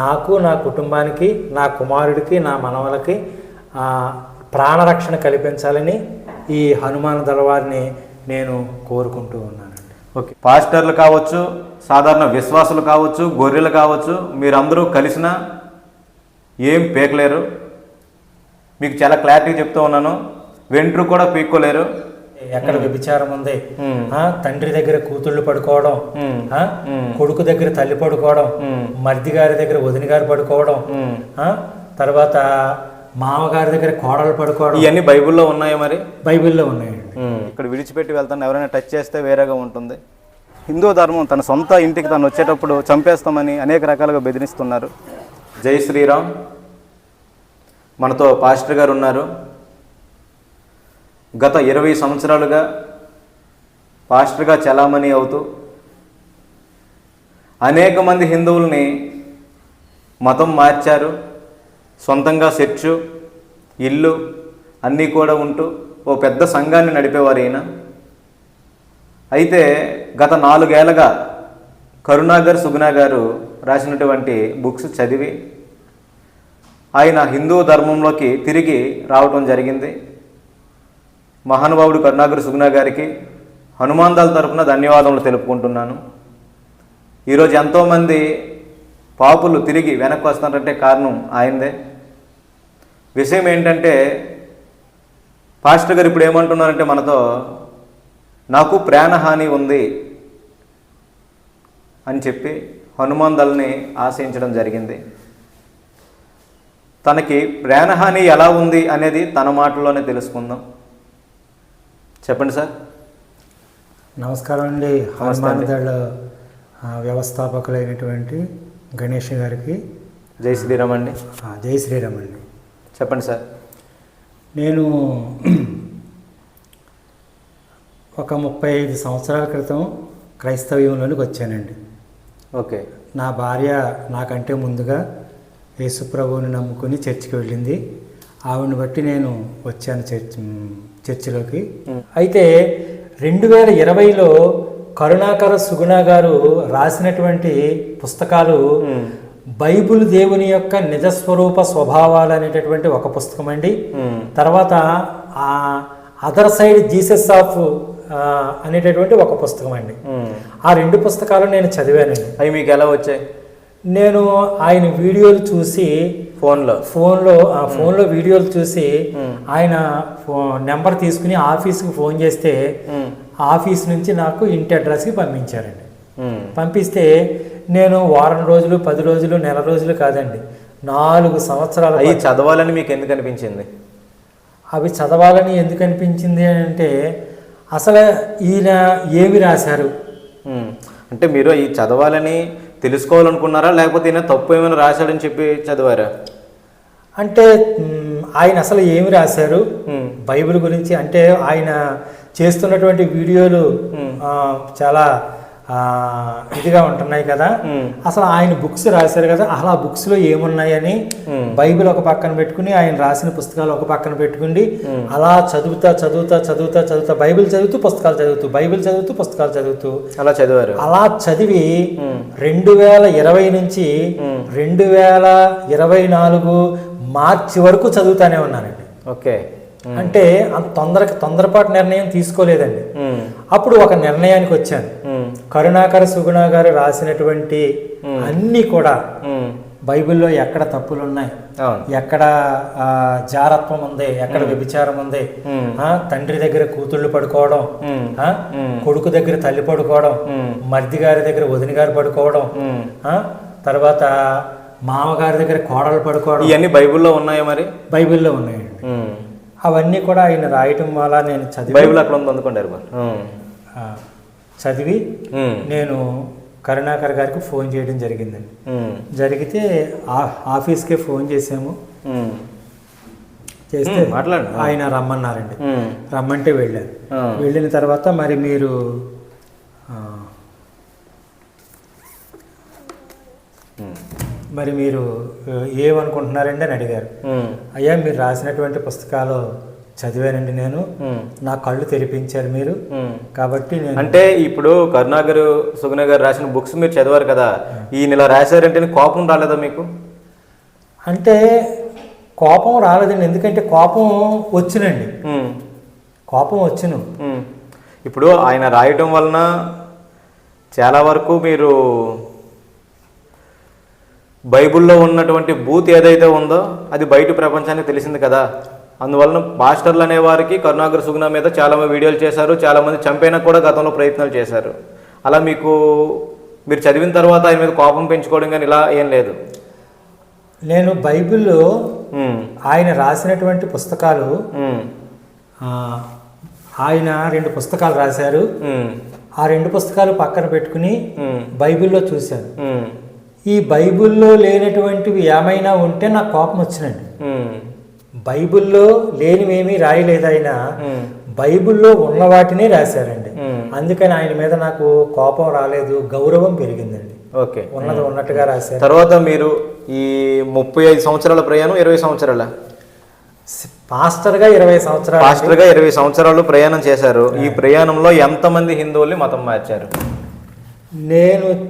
నాకు నా కుటుంబానికి నా కుమారుడికి నా మనవలకి ప్రాణరక్షణ కల్పించాలని ఈ హనుమాన్ దళవారిని నేను కోరుకుంటూ ఉన్నానండి. ఓకే. పాస్టర్లు కావచ్చు సాధారణ విశ్వాసులు కావచ్చు గొర్రెలు కావచ్చు మీరందరూ కలిసినా ఏం పీకలేరు. మీకు చాలా క్లారిటీ చెప్తూ ఉన్నాను. వెంట్రు కూడా పీక్కోలేరు. ఎక్కడ వ్యభిచారం ఉంది? తండ్రి దగ్గర కూతుళ్ళు పడుకోవడం కొడుకు దగ్గర తల్లి పడుకోవడం మర్ది గారి దగ్గర వదిన గారు పడుకోవడం తర్వాత మామగారి దగ్గర కోడలు పడుకోవడం. ఇవన్నీ బైబిల్లో ఉన్నాయా మరి? బైబిల్లో ఉన్నాయండి ఇక్కడ విడిచిపెట్టి వెళ్తాను. ఎవరైనా టచ్ చేస్తే వేరేగా ఉంటుంది. హిందూ ధర్మం తన సొంత ఇంటికి తను వచ్చేటప్పుడు చంపేస్తామని అనేక రకాలుగా బెదిరిస్తున్నారు. జై శ్రీరామ్. మనతో పాస్టర్ గారు ఉన్నారు. గత ఇరవై సంవత్సరాలుగా పాస్టర్గా చలామణి అవుతూ అనేక మంది హిందువుల్ని మతం మార్చారు సొంతంగా చర్చు ఇల్లు అన్నీ కూడా ఉంటూ ఓ పెద్ద సంఘాన్ని నడిపేవారు ఈయన. అయితే గత నాలుగేళ్ళగా కరుణాగర్ సుగుణా గారు రాసినటువంటి బుక్స్ చదివి ఆయన హిందూ ధర్మంలోకి తిరిగి రావటం జరిగింది. మహానుభావుడు కరుణాగర్ సుగుణా గారికి హనుమాన్ దళ తరపున ధన్యవాదములు తెలుపుకుంటున్నాను. ఈరోజు ఎంతోమంది పాపులు తిరిగి వెనక్కి వస్తారంటే కారణం ఆయనదే. విషయం ఏంటంటే పాస్టర్ గారు ఇప్పుడు ఏమంటున్నారంటే మనతో నాకు ప్రాణహాని ఉంది అని చెప్పి హనుమాందల్ని ఆశయించడం జరిగింది. తనకి ప్రాణహాని ఎలా ఉంది అనేది తన మాటల్లోనే తెలుసుకుందాం. చెప్పండి సార్. నమస్కారం అండి. హనుమాన్ దళ ఆ, వ్యవస్థాపకులైనటువంటి గణేష్ గారికి. జై శ్రీరామ్ అండి. జై శ్రీరామ్ అండి. చెప్పండి సార్. నేను ఒక ముప్పై ఐదు సంవత్సరాల క్రితం క్రైస్తవ్యంలోనికి వచ్చానండి. ఓకే. నా భార్య నాకంటే ముందుగా యేసుప్రభువుని నమ్ముకుని చర్చికి వెళ్ళింది. ఆవిడని బట్టి నేను వచ్చాను చర్చ్ చర్చిలోకి. అయితే రెండు వేల ఇరవైలో కరుణాకర సుగుణ గారు రాసినటువంటి పుస్తకాలు బైబిల్ దేవుని యొక్క నిజస్వరూప స్వభావాలు అనేటటువంటి ఒక పుస్తకం అండి. తర్వాత ఆ అదర్ సైడ్ జీసస్ ఆఫ్ అనేటటువంటి ఒక పుస్తకం అండి. ఆ రెండు పుస్తకాలు నేను చదివానండి. అవి మీకు ఎలా వచ్చాయి? నేను ఆయన వీడియోలు చూసి ఫోన్లో ఫోన్లో ఆ ఫోన్లో వీడియోలు చూసి ఆయన నెంబర్ తీసుకుని ఆఫీస్కి ఫోన్ చేస్తే. ఆఫీస్ నుంచి నాకు ఇంటి అడ్రస్కి పంపించారండి. పంపిస్తే నేను వారం రోజులు పది రోజులు నెల రోజులు కాదండి నాలుగు సంవత్సరాలు అవి చదవాలని మీకు ఎందుకు అనిపించింది అవి చదవాలని ఎందుకు అనిపించింది అంటే అసలు ఈయన ఏమి రాశారు. అంటే మీరు ఈ చదవాలని తెలుసుకోవాలనుకున్నారా? లేకపోతే ఈయన తప్పు ఏమైనా రాశాడని చెప్పి చదివారా? అంటే ఆయన అసలు ఏమి రాశారు. బైబిల్ గురించి అంటే ఆయన చేస్తున్నటువంటి వీడియోలు చాలా ఇదిగా ఉంటున్నాయి కదా. అసలు ఆయన బుక్స్ రాశారు కదా అసలు ఆ బుక్స్లో ఏమున్నాయని. బైబిల్ ఒక పక్కన పెట్టుకుని ఆయన రాసిన పుస్తకాలు ఒక పక్కన పెట్టుకుని అలా చదువుతా చదువుతా చదువుతా చదువుతా బైబిల్ చదువుతూ పుస్తకాలు చదువుతూ బైబిల్ చదువుతూ పుస్తకాలు చదువుతూ అలా చదివారు అలా చదివి. రెండు వేల ఇరవై నుంచి. రెండు వేల ఇరవై నాలుగు మార్చి వరకు చదువుతానే ఉన్నానండి ఓకే అంటే అంత తొందరగా తొందరపాటు నిర్ణయం తీసుకోలేదండి. అప్పుడు ఒక నిర్ణయానికి వచ్చాను. కరుణాకర సుగుణ గారు రాసినటువంటి అన్నీ కూడా. బైబిల్లో ఎక్కడ తప్పులు ఉన్నాయి ఎక్కడ జారత్వం ఉంది? ఎక్కడ వ్యభిచారం ఉంది? తండ్రి దగ్గర కూతుళ్ళు పడుకోవడం కొడుకు దగ్గర తల్లి పడుకోవడం. మర్ది గారి దగ్గర వదిన గారు పడుకోవడం తర్వాత మామగారి దగ్గర కోడలు పడుకోవడం. ఇవన్నీ బైబిల్లో ఉన్నాయా మరి? బైబిల్లో ఉన్నాయండి. మ్మ్. అవన్నీ కూడా ఆయన రాయటం వల్ల నేను చదివి బైబిల్ అక్కడ ఉంది అందుకోండి మరి. చదివి. నేను కరుణాకర్ గారికి ఫోన్ చేయడం జరిగిందండి. జరిగితే ఆఫీస్కే ఫోన్ చేసాము. చేస్తే. ఆయన రమ్మన్నారండి మ్మ్. రమ్మంటే వెళ్ళాను. వెళ్ళిన తర్వాత మరి మీరు. మరి మీరు ఏమనుకుంటున్నారండి అని అడిగారు. అయ్యా మీరు రాసినటువంటి పుస్తకాలు చదివానండి నేను. నా కళ్ళు తెరిపించారు మీరు. కాబట్టి నేను అంటే ఇప్పుడు కరుణాకర్ సుగుణ గారు రాసిన బుక్స్ మీరు చదివారు కదా ఈయన ఇలా రాశారంటే కోపం రాలేదా మీకు? అంటే కోపం రాలేదండి. ఎందుకంటే కోపం వచ్చినండి. కోపం వచ్చును. ఇప్పుడు ఆయన రాయటం వలన చాలా వరకు మీరు బైబిల్లో ఉన్నటువంటి బూత్ ఏదైతే ఉందో అది బయట ప్రపంచానికి తెలిసింది కదా. అందువలన మాస్టర్లు అనే వారికి కరుణాకర్ సుగుణ మీద చాలా మంది వీడియోలు చేశారు చాలా మంది చంపేయడానికి కూడా గతంలో ప్రయత్నాలు చేశారు. అలా మీకు మీరు చదివిన తర్వాత ఆయన మీద కోపం పెంచుకోవడం కానీ ఇలా ఏం లేదు? నేను బైబిల్లో ఆయన రాసినటువంటి పుస్తకాలు ఆయన రెండు పుస్తకాలు రాశారు. ఆ రెండు పుస్తకాలు పక్కన పెట్టుకుని బైబిల్లో చూశాను. ఈ బైబిల్లో లేనటువంటివి ఏమైనా ఉంటే నాకు కోపం వచ్చినండి బైబిల్లో లేనివేమీ రాయలేదు ఆయన ఉమ్, బైబిల్లో ఉన్న వాటినే రాశారండి. అందుకని ఆయన మీద నాకు కోపం రాలేదు గౌరవం పెరిగిందండి. ఓకే. ఉన్నది ఉన్నట్టుగా రాశారు. తర్వాత మీరు ఈ ముప్పై ఐదు సంవత్సరాల ప్రయాణం ఇరవై సంవత్సరాల? పాస్టర్గా ఇరవై సంవత్సరాలు మాస్టర్గా ఇరవై సంవత్సరాలు ప్రయాణం చేశారు. ఈ ప్రయాణంలో ఎంతమంది హిందువుల్ని మతం మార్చారు? నేను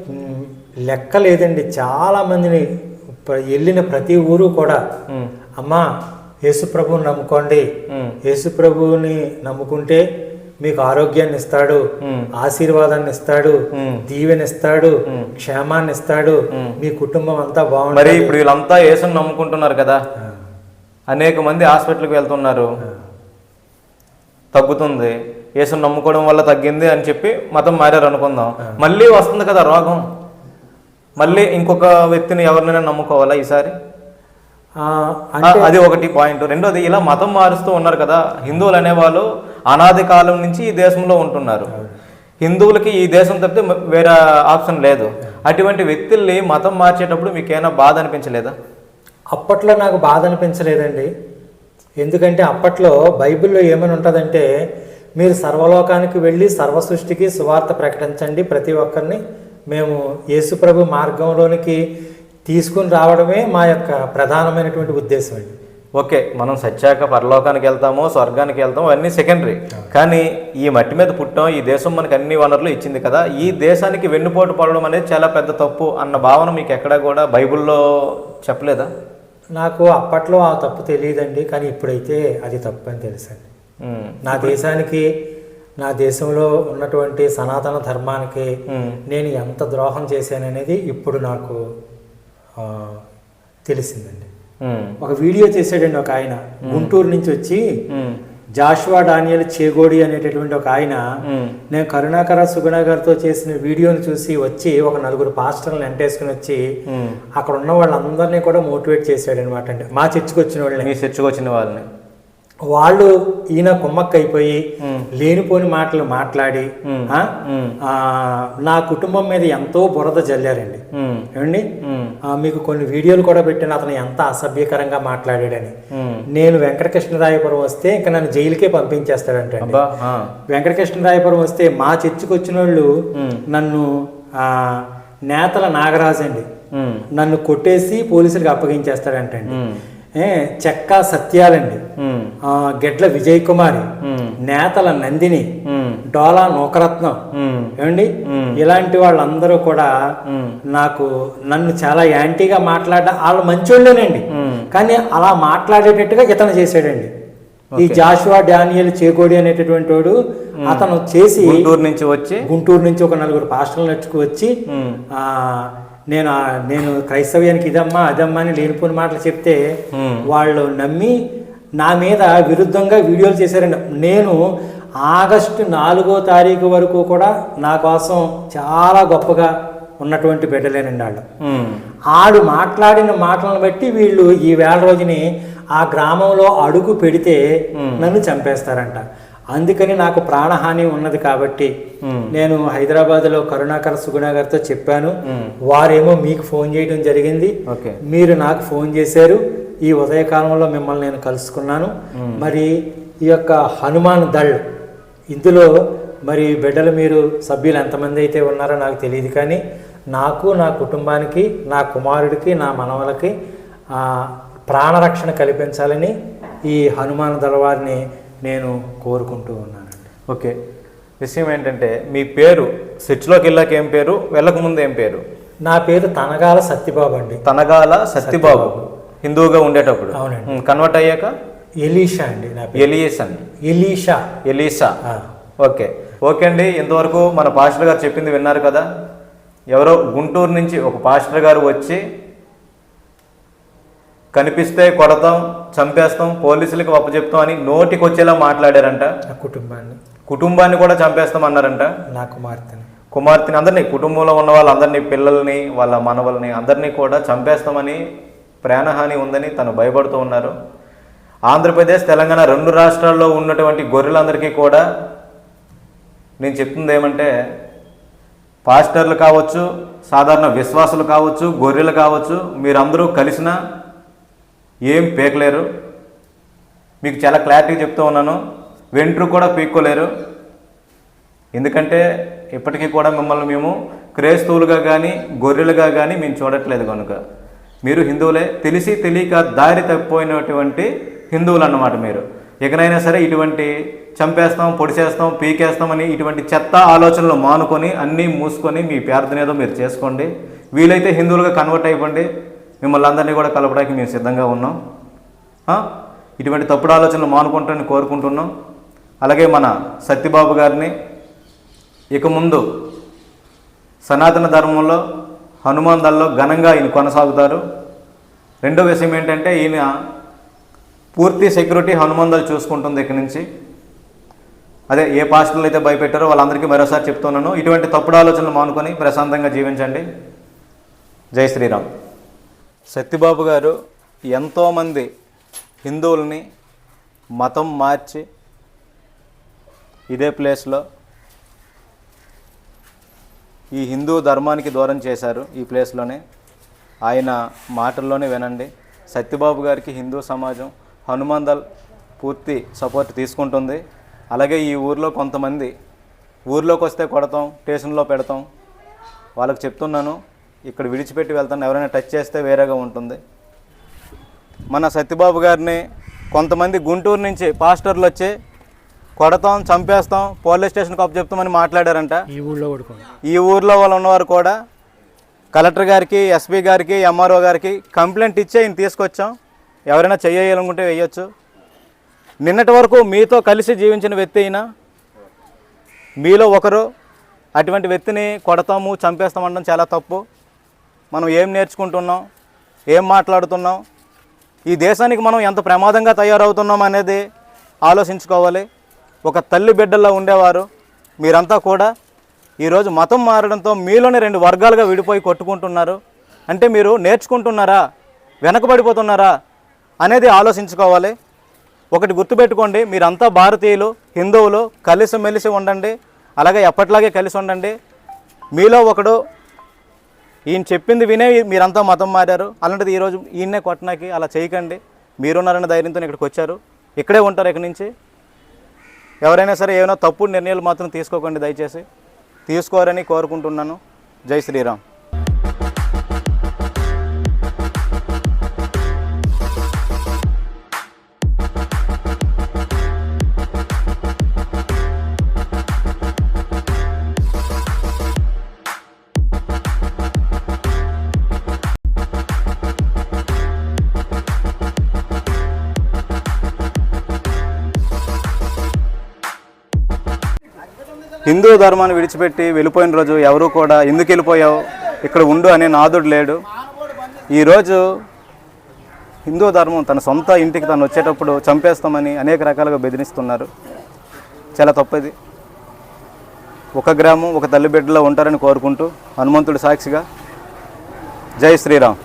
లెక్క లేదండి చాలా మందిని ప్ర- వెళ్ళిన ప్రతి ఊరు కూడా. అమ్మా యేసుప్రభువుని నమ్ముకోండి. యేసుప్రభువుని నమ్ముకుంటే మీకు ఆరోగ్యాన్ని ఇస్తాడు ఆశీర్వాదాన్ని ఇస్తాడు. దీవెని ఇస్తాడు. క్షేమాన్ని ఇస్తాడు. మీ కుటుంబం అంతా మరి బాగుంటుంది ఇప్పుడు వీళ్ళంతా యేసుని నమ్ముకుంటున్నారు కదా? అనేక మంది హాస్పిటల్కి వెళ్తున్నారు. తగ్గుతుంది. యేసుని నమ్ముకోవడం వల్ల తగ్గింది అని చెప్పి మతం మారారు అనుకుందాం. మళ్ళీ వస్తుంది కదా రోగం. మళ్ళీ ఇంకొక వ్యక్తిని ఎవరినైనా నమ్ముకోవాలా ఈసారి? అది ఒకటి పాయింట్. రెండోది ఇలా మతం మారుస్తూ ఉన్నారు కదా హిందువులు అనేవాళ్ళు అనాది కాలం నుంచి ఈ దేశంలో ఉంటున్నారు. హిందువులకి ఈ దేశం తప్పితే వేరే ఆప్షన్ లేదు. అటువంటి వ్యక్తుల్ని మతం మార్చేటప్పుడు మీకు ఏమైనా బాధ అనిపించలేదా? అప్పట్లో నాకు బాధ అనిపించలేదండి. ఎందుకంటే అప్పట్లో బైబిల్లో ఏమని ఉంటుందంటే మీరు సర్వలోకానికి వెళ్ళి సర్వ సృష్టికి సువార్త ప్రకటించండి ప్రతి ఒక్కరిని. మేము యేసుప్రభు మార్గంలోనికి తీసుకుని రావడమే మా యొక్క ప్రధానమైనటువంటి ఉద్దేశం అండి. ఓకే మనం సచ్చాక పరలోకానికి వెళ్తామో స్వర్గానికి వెళ్తామో అన్నీ సెకండరీ. కానీ ఈ మట్టి మీద పుట్టాం ఈ దేశం మనకి అన్ని వనరులు ఇచ్చింది కదా ఈ దేశానికి వెన్నుపోటు పడడం అనేది చాలా పెద్ద తప్పు అన్న భావన మీకు ఎక్కడా కూడా బైబిల్లో చెప్పలేదా? నాకు అప్పట్లో ఆ తప్పు తెలియదండి కానీ ఇప్పుడైతే అది తప్పు అని తెలుసండి నా దేశానికి నా దేశంలో ఉన్నటువంటి సనాతన ధర్మానికి నేను ఎంత ద్రోహం చేశాననేది ఇప్పుడు నాకు తెలిసిందండి. ఒక వీడియో చేశాడండి ఒక ఆయన. గుంటూరు నుంచి వచ్చి జాషువా డానియల్ చేగోడి అనేటటువంటి ఒక ఆయన నేను కరుణాకర సుగుణ గారితో చేసిన వీడియోని చూసి వచ్చి ఒక నలుగురు పాస్టర్లను వెంటేసుకుని వచ్చి. అక్కడ ఉన్న వాళ్ళందరినీ కూడా మోటివేట్ చేశాడు అనమాట అంటే మా చర్చికి వచ్చిన వాళ్ళని. మీ చర్చకు వచ్చిన వాళ్ళని. వాళ్ళు ఈయన కుమ్మక్క అయిపోయి ఉమ్, లేనిపోని మాటలు మాట్లాడి నా కుటుంబం మీద ఎంతో బురద జల్లారండి. ఏమండి? మీకు కొన్ని వీడియోలు కూడా పెట్టాను అతను ఎంత అసభ్యకరంగా మాట్లాడాడని. నేను వెంకటకృష్ణరాయపురం వస్తే ఇంకా నన్ను జైలుకే ఆ, వెంకటకృష్ణరాయపురం వస్తే మా చర్చికి వచ్చిన వాళ్ళు నన్ను ఆ, నేతల నాగరాజు అండి నన్ను కొట్టేసి పోలీసులకు అప్పగించేస్తాడంటండి. ఏ, చెక్క సత్యాలండి. గెడ్ల విజయ్ కుమారి నేతల నందిని డోలా నూకరత్నం. ఏమండి. ఇలాంటి వాళ్ళందరూ కూడా నాకు నన్ను చాలా యాంటీగా మాట్లాడ వాళ్ళు మంచోళ్ళేనండి. కానీ అలా మాట్లాడేటట్టుగా ఇతను చేశాడండి. ఈ జాషువా డానియల్ చేకోడి అనేటటువంటి వాడు అతను చేసి గుంటూరు నుంచి వచ్చి? గుంటూరు నుంచి ఒక నలుగురు పాస్టర్లు నచ్చుకు వచ్చి నేను నేను క్రైస్తవ్యానికి ఇదమ్మా అదమ్మా అని లేనిపోని మాటలు చెప్తే వాళ్ళు నమ్మి నా మీద విరుద్ధంగా వీడియోలు చేశారండి నేను ఆగస్టు నాలుగో తారీఖు వరకు కూడా నా కోసం చాలా గొప్పగా ఉన్నటువంటి బిడ్డలేనండి వాళ్ళు. ఆడు మాట్లాడిన మాటలను బట్టి వీళ్ళు ఈ వేళ రోజుని ఆ గ్రామంలో అడుగు పెడితే నన్ను చంపేస్తారంట. అందుకని నాకు ప్రాణహాని ఉన్నది కాబట్టి నేను హైదరాబాద్లో కరుణాకర్ సుగుణ గారితో చెప్పాను వారేమో మీకు ఫోన్ చేయడం జరిగింది. ఓకే. మీరు నాకు ఫోన్ చేశారు. ఈ ఉదయకాలంలో మిమ్మల్ని నేను కలుసుకున్నాను. మరి ఈ యొక్క హనుమాన్ దళ్ ఇందులో మరి బిడ్డలు మీరు సభ్యులు ఎంతమంది అయితే ఉన్నారో నాకు తెలియదు కానీ నాకు నా కుటుంబానికి నా కుమారుడికి నా మనవలకి ప్రాణరక్షణ కల్పించాలని ఈ హనుమాన్ దళ వారిని నేను కోరుకుంటూ ఉన్నానండి. ఓకే. విషయం ఏంటంటే మీ పేరు చర్చిలోకి వెళ్ళాక ఏం పేరు? వెళ్ళక ముందు ఏం పేరు? నా పేరు తనగాల సత్యబాబు అండి. తనగాల సత్యబాబు. హిందువుగా ఉండేటప్పుడు. అవునండి. కన్వర్ట్ అయ్యాక? ఎలీషా అండి నా పేరు. Eliason Elisha. ఎలీసా ఆ, ఓకే. ఓకే అండి. ఇంతవరకు మన పాస్టర్ గారు చెప్పింది విన్నారు కదా? ఎవరో గుంటూరు నుంచి ఒక పాస్టర్ గారు వచ్చి కనిపిస్తే కొడతాం చంపేస్తాం పోలీసులకు అప్పచెప్తాం అని నోటికి వచ్చేలా మాట్లాడారంట. నా కుటుంబాన్ని. కుటుంబాన్ని కూడా చంపేస్తాం అన్నారంట. నా కుమార్తెని. కుమార్తెని అందరినీ కుటుంబంలో ఉన్న వాళ్ళందరినీ పిల్లల్ని వాళ్ళ మనవల్ని అందరినీ కూడా చంపేస్తామని ప్రాణహాని ఉందని తను భయపడుతూ ఉన్నారు. ఆంధ్రప్రదేశ్ తెలంగాణ రెండు రాష్ట్రాల్లో ఉన్నటువంటి గొర్రెలందరికీ కూడా నేను చెప్తుంది ఏమంటే పాస్టర్లు కావచ్చు సాధారణ విశ్వాసులు కావచ్చు గొర్రెలు కావచ్చు మీరందరూ కలిసినా ఏం పీకలేరు. మీకు చాలా క్లారిటీగా చెప్తూ ఉన్నాను. వెంట్రు కూడా పీక్కోలేరు. ఎందుకంటే ఇప్పటికీ కూడా మిమ్మల్ని మేము క్రైస్తవులుగా కానీ గొర్రెలుగా కానీ మేము చూడట్లేదు కనుక మీరు హిందువులే. తెలిసి తెలియక దారి తప్పిపోయినటువంటి హిందువులు అన్నమాట మీరు. ఇకనైనా సరే ఇటువంటి చంపేస్తాం పొడిచేస్తాం పీకేస్తామని ఇటువంటి చెత్త ఆలోచనలు మానుకొని అన్నీ మూసుకొని మీ ప్రార్థన ఏదో మీరు చేసుకోండి. వీలైతే హిందువులుగా కన్వర్ట్ అయిపోండి. మిమ్మల్ని అందరినీ కూడా కలపడానికి మేము సిద్ధంగా ఉన్నాం. ఇటువంటి తప్పుడు ఆలోచనలు మానుకుంటారని కోరుకుంటున్నాం. అలాగే మన సత్యబాబు గారిని ఇక ముందు సనాతన ధర్మంలో హనుమాన్ దళలో ఘనంగా ఈయన కొనసాగుతారు. రెండో విషయం ఏంటంటే ఈయన పూర్తి సెక్యూరిటీ హనుమాన్ దళ చూసుకుంటుంది ఇక్కడి నుంచి. అదే ఏ పాస్టర్లు అయితే భయపెట్టారో వాళ్ళందరికీ మరోసారి చెప్తున్నాను. ఇటువంటి తప్పుడు ఆలోచనలు మానుకొని ప్రశాంతంగా జీవించండి. జై శ్రీరామ్. సత్యబాబు గారు ఎంతోమంది హిందువుల్ని మతం మార్చి ఇదే ప్లేస్లో ఈ హిందూ ధర్మానికి దూరం చేశారు ఈ ప్లేస్లోనే. ఆయన మాటల్లోనే వినండి. సత్యబాబు గారికి హిందూ సమాజం హనుమందల్ పూర్తి సపోర్ట్ తీసుకుంటుంది. అలాగే ఈ ఊర్లో కొంతమంది ఊర్లోకి వస్తే కొడతాం స్టేషన్లో పెడతాం. వాళ్ళకి చెప్తున్నాను ఇక్కడ విడిచిపెట్టి వెళ్తాను. ఎవరైనా టచ్ చేస్తే వేరేగా ఉంటుంది. మన సత్యబాబు గారిని కొంతమంది గుంటూరు నుంచి పాస్టర్లు వచ్చి కొడతాం చంపేస్తాం పోలీస్ స్టేషన్కి అప్పు చెప్తామని మాట్లాడారంట. ఈ ఊళ్ళో ఈ ఊర్లో వాళ్ళు ఉన్నవారు కూడా కలెక్టర్ గారికి ఎస్పీ గారికి ఎంఆర్ఓ గారికి కంప్లైంట్ ఇచ్చే ఈయన తీసుకొచ్చాం. ఎవరైనా చెయ్యాలనుకుంటే వేయొచ్చు నిన్నటి వరకు మీతో కలిసి జీవించిన వ్యక్తి అయినా మీలో ఒకరు అటువంటి వ్యక్తిని కొడతాము చంపేస్తామనడం చాలా తప్పు. మనం ఏం నేర్చుకుంటున్నాం? ఏం మాట్లాడుతున్నాం? ఈ దేశానికి మనం ఎంత ప్రమాదంగా తయారవుతున్నాం అనేది ఆలోచించుకోవాలి. ఒక తల్లి బిడ్డల్లో ఉండేవారు మీరంతా కూడా ఈరోజు మతం మారడంతో మీలోనే రెండు వర్గాలుగా విడిపోయి కొట్టుకుంటున్నారు. అంటే మీరు నేర్చుకుంటున్నారా? వెనకబడిపోతున్నారా? అనేది ఆలోచించుకోవాలి. ఒకటి గుర్తుపెట్టుకోండి మీరంతా భారతీయులు హిందువులు కలిసిమెలిసి ఉండండి. అలాగే ఎప్పట్లాగే కలిసి ఉండండి. మీలో ఒకడు ఈయన చెప్పింది వినే మీరంతా మతం మారారు. అలాంటిది ఈరోజు ఈయన్నే కొట్టనాకి అలా చేయకండి. మీరున్నారన్న ధైర్యంతో ఇక్కడికి వచ్చారు. ఇక్కడే ఉంటారు ఇక్కడి నుంచి. ఎవరైనా సరే ఏమైనా తప్పుడు నిర్ణయాలు మాత్రం తీసుకోకండి దయచేసి. తీసుకోరని కోరుకుంటున్నాను. జై శ్రీరామ్. హిందూ ధర్మాన్ని విడిచిపెట్టి వెళ్ళిపోయిన రోజు ఎవరు కూడా ఎందుకు వెళ్ళిపోయావు? ఇక్కడ ఉండు అనే నాదుడు లేడు. ఈరోజు హిందూ ధర్మం తన సొంత ఇంటికి తను వచ్చేటప్పుడు చంపేస్తామని అనేక రకాలుగా బెదిరిస్తున్నారు. చాలా తప్పది. ఒక గ్రామం ఒక తల్లి బిడ్డలో ఉంటారని కోరుకుంటూ హనుమంతుడు సాక్షిగా జై శ్రీరామ్.